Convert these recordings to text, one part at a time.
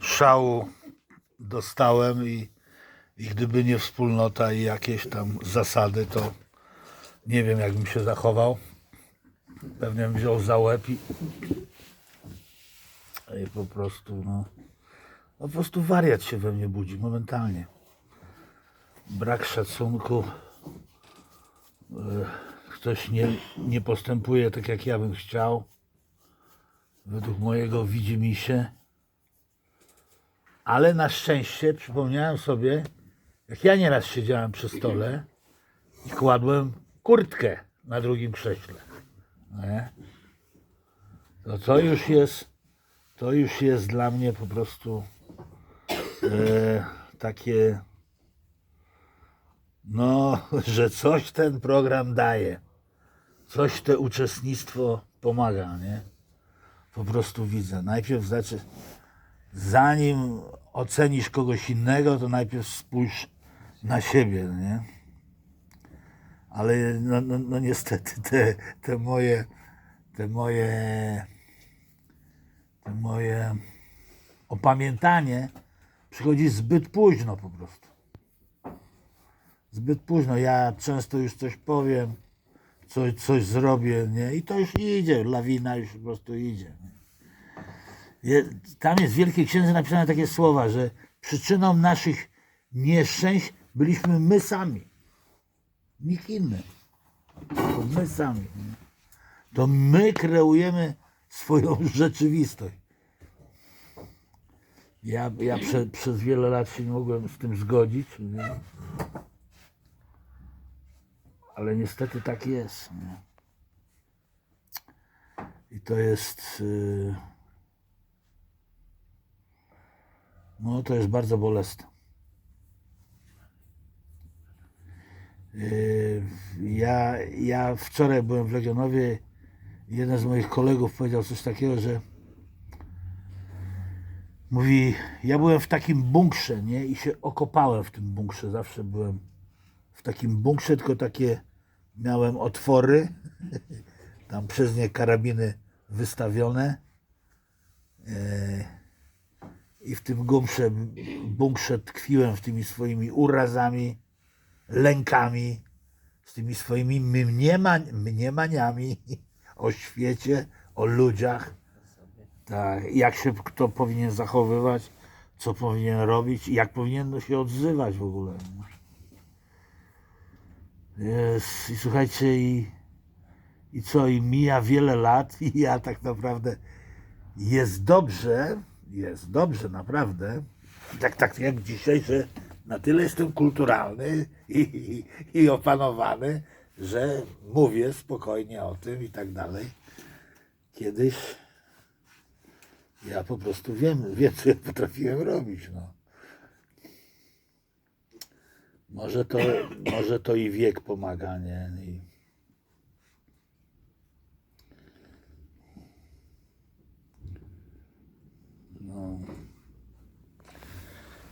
szału dostałem i, i gdyby nie wspólnota i jakieś tam zasady, to nie wiem, jakbym się zachował. Pewnie bym wziął za łeb i, i po prostu, no, po prostu wariat się we mnie budzi momentalnie. Brak szacunku. E, Ktoś nie, nie postępuje tak, jak ja bym chciał. Według mojego widzi mi się. Ale na szczęście przypomniałem sobie, jak ja nieraz siedziałem przy stole i kładłem kurtkę na drugim krześle. Nie? To to już jest, to już jest dla mnie po prostu e, takie, no, że coś ten program daje. Coś te uczestnictwo pomaga, nie? Po prostu widzę. Najpierw znaczy, zanim ocenisz kogoś innego, to najpierw spójrz na siebie, nie? Ale no, no, no niestety te, te moje, te moje, te moje opamiętanie przychodzi zbyt późno po prostu. Zbyt późno. Ja często już coś powiem, coś, coś zrobię, nie? I to już idzie, lawina już po prostu idzie. Nie? Tam jest w Wielkiej Księdze napisane takie słowa, że przyczyną naszych nieszczęść byliśmy my sami. Nikt inny. To my sami. To my kreujemy swoją rzeczywistość. Ja, ja prze, przez wiele lat się nie mogłem z tym zgodzić. Nie? Ale niestety tak jest. Nie? I to jest. Yy... No, to jest bardzo bolesne. Yy, Ja, ja wczoraj byłem w Legionowie. Jeden z moich kolegów powiedział coś takiego, że mówi, ja byłem w takim bunkrze, nie? I się okopałem w tym bunkrze. Zawsze byłem w takim bunkrze, tylko takie miałem otwory. Tam przez nie karabiny wystawione. I w tym bunkrze, bunkrze tkwiłem w tymi swoimi urazami, lękami, z tymi swoimi mniema, mniemaniami o świecie, o ludziach. Tak, jak się kto powinien zachowywać, co powinien robić, jak powinien się odzywać w ogóle. Jest, I słuchajcie, i, i co, i mija wiele lat, i ja tak naprawdę jest dobrze, jest dobrze, naprawdę. Tak, tak jak dzisiaj, że na tyle jestem kulturalny i, i, i opanowany, że mówię spokojnie o tym i tak dalej. Kiedyś ja po prostu wiem, wiem co ja potrafiłem robić. No. Może, to, może to i wiek pomaga, nie? I, no.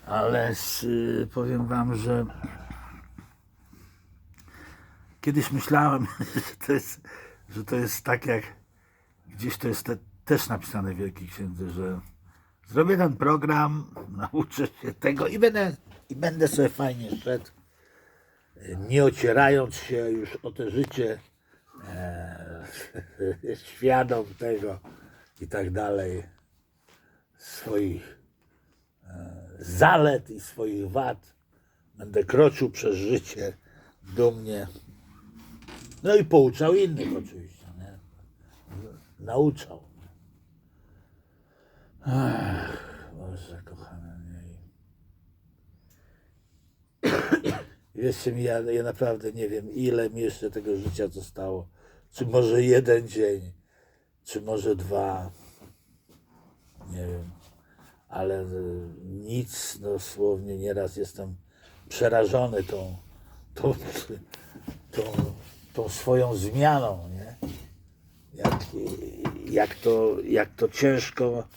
Ale s- y, powiem wam, że kiedyś myślałem, że to jest, że to jest tak jak gdzieś to jest te, też napisane w Wielkiej Księdze, że zrobię ten program, nauczę się tego i będę, i będę sobie fajnie szedł, nie ocierając się już o te życie, e, świadom tego i tak dalej, swoich e, zalet i swoich wad. Będę kroczył przez życie dumnie. No i pouczał innych oczywiście. Nie? Nauczał. Ach, Boże kochany. Wierzcie mi, ja, ja naprawdę nie wiem, ile mi jeszcze tego życia zostało. Czy może jeden dzień, czy może dwa. Nie wiem. Ale y, nic, dosłownie nieraz jestem przerażony tą, tą, tą, tą swoją zmianą, nie? Jak, jak, to, jak to ciężko,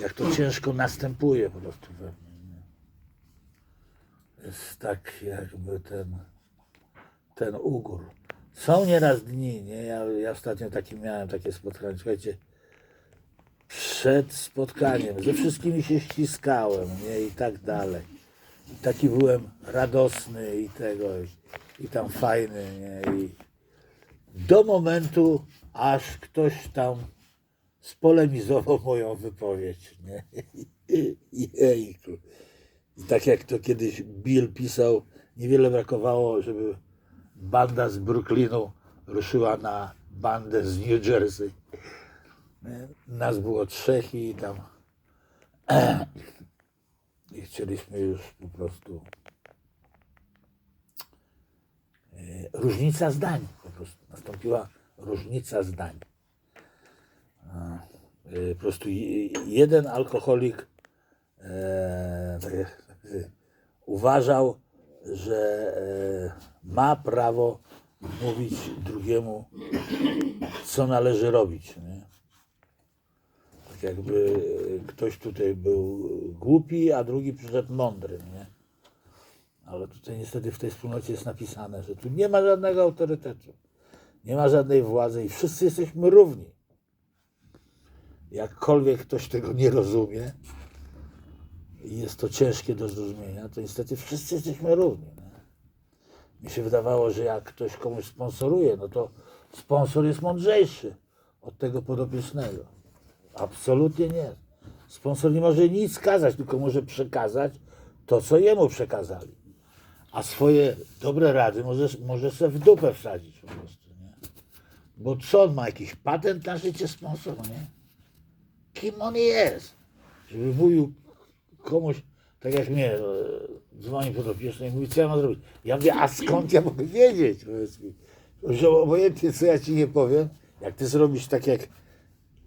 jak to ciężko następuje po prostu we mnie. Nie? Jest tak jakby ten, ten ugór. e, e, e, Są nieraz dni, nie? Ja, ja ostatnio taki miałem takie spotkanie, słuchajcie, przed spotkaniem ze wszystkimi się ściskałem, nie, i tak dalej. I taki byłem radosny i tego, i, i tam fajny, nie, i do momentu, aż ktoś tam spolemizował moją wypowiedź, nie, jejku. I tak jak to kiedyś Bill pisał, niewiele brakowało, żeby banda z Brooklynu ruszyła na bandę z New Jersey. Nas było trzech i tam i chcieliśmy już po prostu e, różnica zdań po prostu. Nastąpiła różnica zdań. E, Po prostu je- jeden alkoholik e, tak uważał, że ma prawo mówić drugiemu, co należy robić. Nie? Tak jakby e, ktoś tutaj był głupi, a drugi przyszedł mądry. Nie? Ale tutaj niestety w tej wspólnocie jest napisane, że tu nie ma żadnego autorytetu, nie ma żadnej władzy i wszyscy jesteśmy równi. Jakkolwiek ktoś tego nie rozumie, i jest to ciężkie do zrozumienia, to niestety wszyscy jesteśmy równi. Nie? Mi się wydawało, że jak ktoś komuś sponsoruje, no to sponsor jest mądrzejszy od tego podopiecznego. Absolutnie nie. Sponsor nie może nic kazać, tylko może przekazać to, co jemu przekazali. A swoje dobre rady może, może sobie w dupę wsadzić po prostu. Nie? Bo co on ma jakiś patent na życie sponsor, nie? Kim on jest? Żeby mówił komuś, tak jak mnie, e, dzwoni podopieczny i mówi, co ja mam zrobić? Ja mówię, a skąd ja mogę wiedzieć? Że obojętnie, co ja ci nie powiem, jak ty zrobisz tak, jak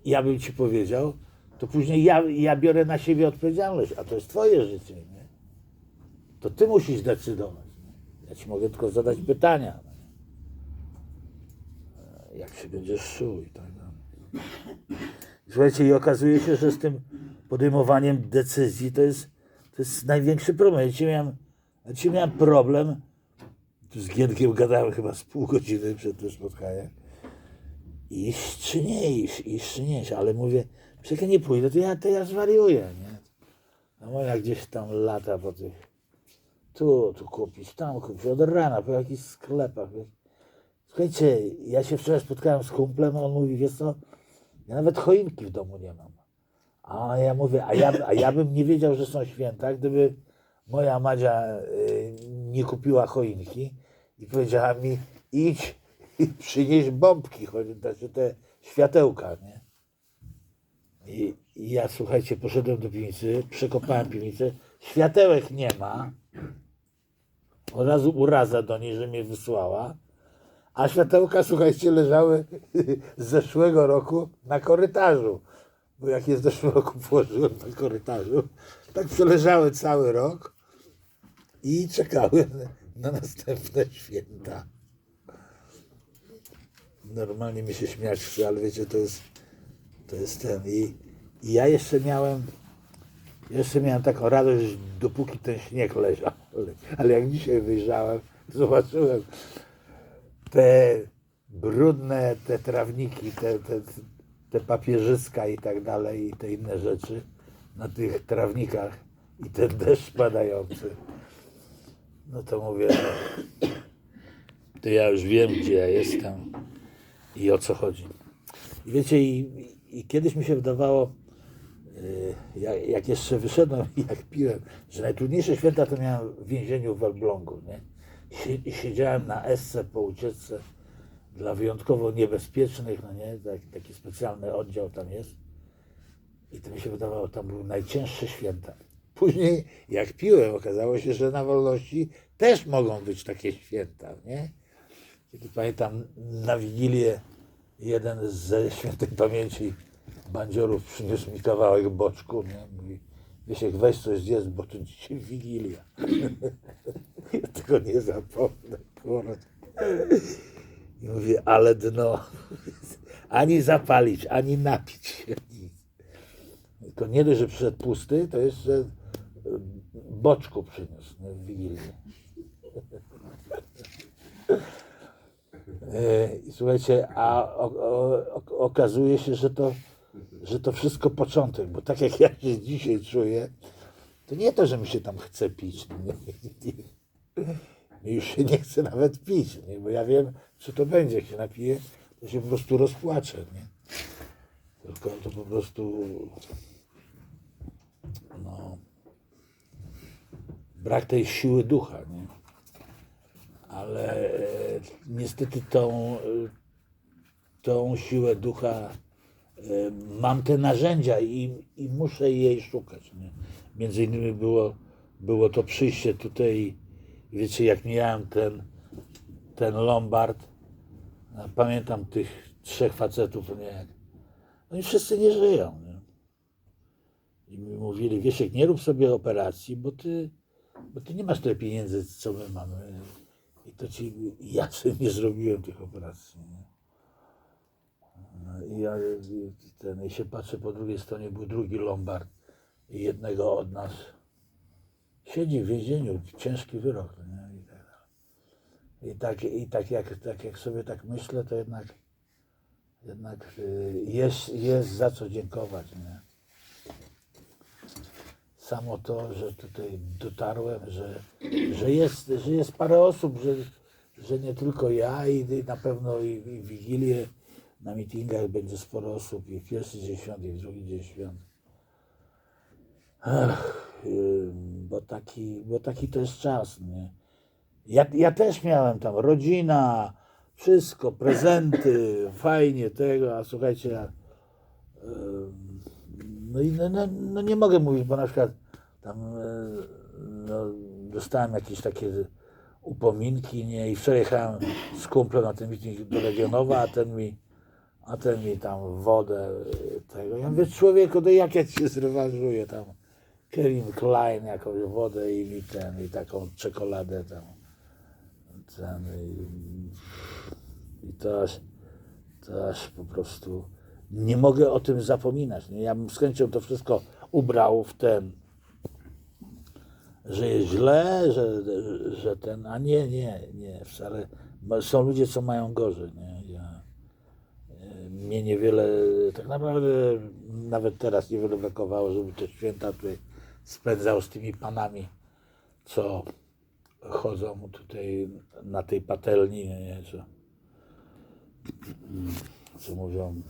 ja bym ci powiedział, to później ja, ja biorę na siebie odpowiedzialność, a to jest twoje życie, nie? To ty musisz decydować. Ja ci mogę tylko zadać pytania. no? E, Jak się będziesz czuł i tak dalej. Słuchajcie, i okazuje się, że z tym podejmowaniem decyzji to jest, to jest największy problem. Ja miałem, ja miałem problem, tu z Gienkiem gadałem chyba z pół godziny przed tym spotkaniem, iść czy nie iść, iść czy nie iść, ale mówię, przecież jak nie pójdę, to ja, to ja zwariuję, nie? No moja gdzieś tam lata po tych, tu, tu kupić, tam kupić, od rana po jakichś sklepach. Słuchajcie, ja się wczoraj spotkałem z kumplem, on mówi, wiesz co, ja nawet choinki w domu nie mam. A ja mówię, a ja, a ja bym nie wiedział, że są święta, gdyby moja Madzia y, nie kupiła choinki i powiedziała mi, idź i przynieś bombki, choć znaczy te światełka, nie? I, I ja, słuchajcie, poszedłem do piwnicy, przekopałem piwnicę, światełek nie ma. Od razu uraza do niej, że mnie wysłała. A światełka, słuchajcie, leżały z zeszłego roku na korytarzu. Bo jak je z zeszłego roku położyłem na korytarzu, tak przeleżały cały rok i czekały na następne święta. Normalnie mi się śmiać ale wiecie, to jest, to jest ten. I, I ja jeszcze miałem, jeszcze miałem taką radość, dopóki ten śnieg leżał. Ale, ale jak dzisiaj wyjrzałem, zobaczyłem, te brudne te trawniki, te, te, te papierzyska i tak dalej, i te inne rzeczy na tych trawnikach i ten deszcz padający. No to mówię, no, to ja już wiem, gdzie ja jestem i o co chodzi. I wiecie, i, i kiedyś mi się wydawało, y, jak, jak jeszcze wyszedłem i jak piłem, że najtrudniejsze święta to miałem w więzieniu w Elblągu, nie? I siedziałem na esce po ucieczce dla wyjątkowo niebezpiecznych, no nie? Tak, taki specjalny oddział tam jest. I to mi się wydawało, tam były najcięższe święta. Później, jak piłem, okazało się, że na wolności też mogą być takie święta, nie? Kiedy pamiętam, na Wigilię jeden ze świętej pamięci bandziorów przyniósł mi kawałek boczku, nie? Mówi, Wiesiek, weź coś zjedz, bo to dzisiaj Wigilia. ja tego nie zapomnę, kurwa. I mówię, ale dno. Ani zapalić, ani napić się. Tylko nie dość, że przyszedł pusty, to jeszcze e, boczku przyniósł nie, w Wigilię. E, słuchajcie, a o, o, okazuje się, że to że to wszystko początek, bo tak jak ja się dzisiaj czuję, to nie to, że mi się tam chce pić. Mi już się nie chce nawet pić, nie? bo ja wiem, co to będzie. Jak się napiję, to się po prostu rozpłaczę. Nie? Tylko to po prostu no, brak tej siły ducha. Nie? Ale e, niestety tą, e, tą siłę ducha e, mam te narzędzia i, i muszę jej szukać. Nie? Między innymi było, było to przyjście tutaj, wiecie, jak miałem ten, ten Lombard, pamiętam tych trzech facetów, nie, oni wszyscy nie żyją. Nie? I mi mówili, Wiesiek, nie rób sobie operacji, bo ty, bo ty nie masz tyle pieniędzy, co my mamy. I to ci, ja sobie nie zrobiłem tych operacji. Nie? No I ja ten, i się patrzę, po drugiej stronie był drugi Lombard i jednego od nas siedzi w więzieniu, ciężki wyrok. Nie? I, tak. I, tak, i tak, jak, tak jak sobie tak myślę, to jednak, jednak y, jest, jest za co dziękować. Nie? Samo to, że tutaj dotarłem, że, że, jest, że jest parę osób, że, że nie tylko ja i, na pewno i, i w Wigilię na mitingach będzie sporo osób i w pierwszy dzień świąt, i w drugi dzień świąt. Ach, bo, taki, bo taki to jest czas, nie? Ja, ja też miałem tam rodzina, wszystko, prezenty, fajnie tego, a słuchajcie, ym, no i no, no, no nie mogę mówić, bo na przykład tam e, no, dostałem jakieś takie upominki, nie, i wczoraj jechałem z kumplem na ten meeting do Legionowa, a ten mi, a ten mi tam wodę e, tego. Ja mówię, człowieku, to jak ja ci zrewanżuję tam. Kevin Klein jakąś wodę i mi ten, i taką czekoladę tam. Ten, i, i to aż, to aż po prostu nie mogę o tym zapominać. Nie? Ja bym z chęcią to wszystko ubrał w ten, że jest źle, że, że ten, a nie, nie, nie, wcale. Są ludzie, co mają gorzej. Nie? Ja, e, mnie niewiele, tak naprawdę nawet teraz niewiele brakowało, żeby te święta tutaj spędzał z tymi panami, co chodzą tutaj na tej patelni, nie, co, co mówią,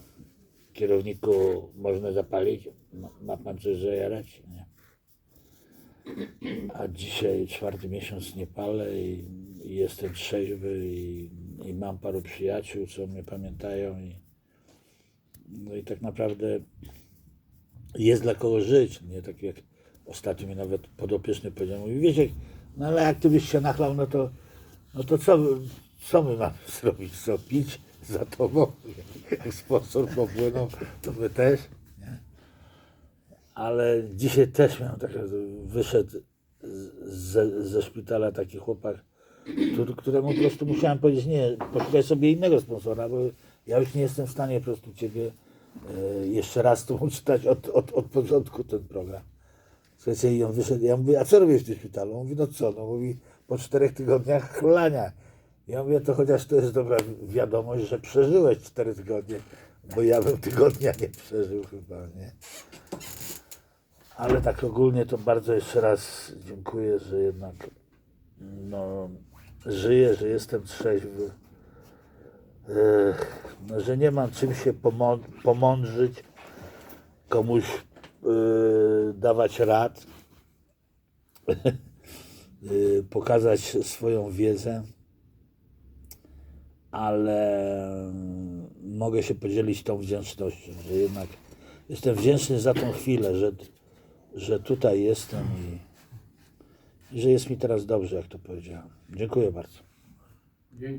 kierowniku można zapalić, ma, pan coś zajarać? Nie. A dzisiaj czwarty miesiąc nie palę i, i jestem trzeźwy i, i mam paru przyjaciół, co mnie pamiętają i no i tak naprawdę jest dla kogo żyć, nie tak jak ostatnio mi nawet podopieczny powiedział, mówi, wiecie, no ale jak ty byś się nachlał, no to, no to co, co my mamy zrobić, co pić za tobą, jak sponsor popłynął, to my też? Ale dzisiaj też miałem tak, wyszedł ze, ze szpitala taki chłopak, któremu po prostu musiałem powiedzieć, nie, poszukaj sobie innego sponsora, bo ja już nie jestem w stanie po prostu ciebie e, jeszcze raz tu czytać od, od, od początku ten program. Słuchajcie, i on wyszedł, ja mówię, a co robisz w tym szpitalu? On mówi, no co, no mówi, po czterech tygodniach chlania. Ja mówię, to chociaż to jest dobra wiadomość, że przeżyłeś cztery tygodnie, bo ja bym tygodnia nie przeżył chyba, nie? Ale tak ogólnie to bardzo jeszcze raz dziękuję, że jednak no, żyję, że jestem trzeźwy, no, że nie mam czym się pomo- pomądrzyć, komuś yy, dawać rad, yy, pokazać swoją wiedzę, ale mogę się podzielić tą wdzięcznością, że jednak jestem wdzięczny za tą chwilę, że, że tutaj jestem i, i że jest mi teraz dobrze, jak to powiedziałem. Dziękuję bardzo. Dziękuję.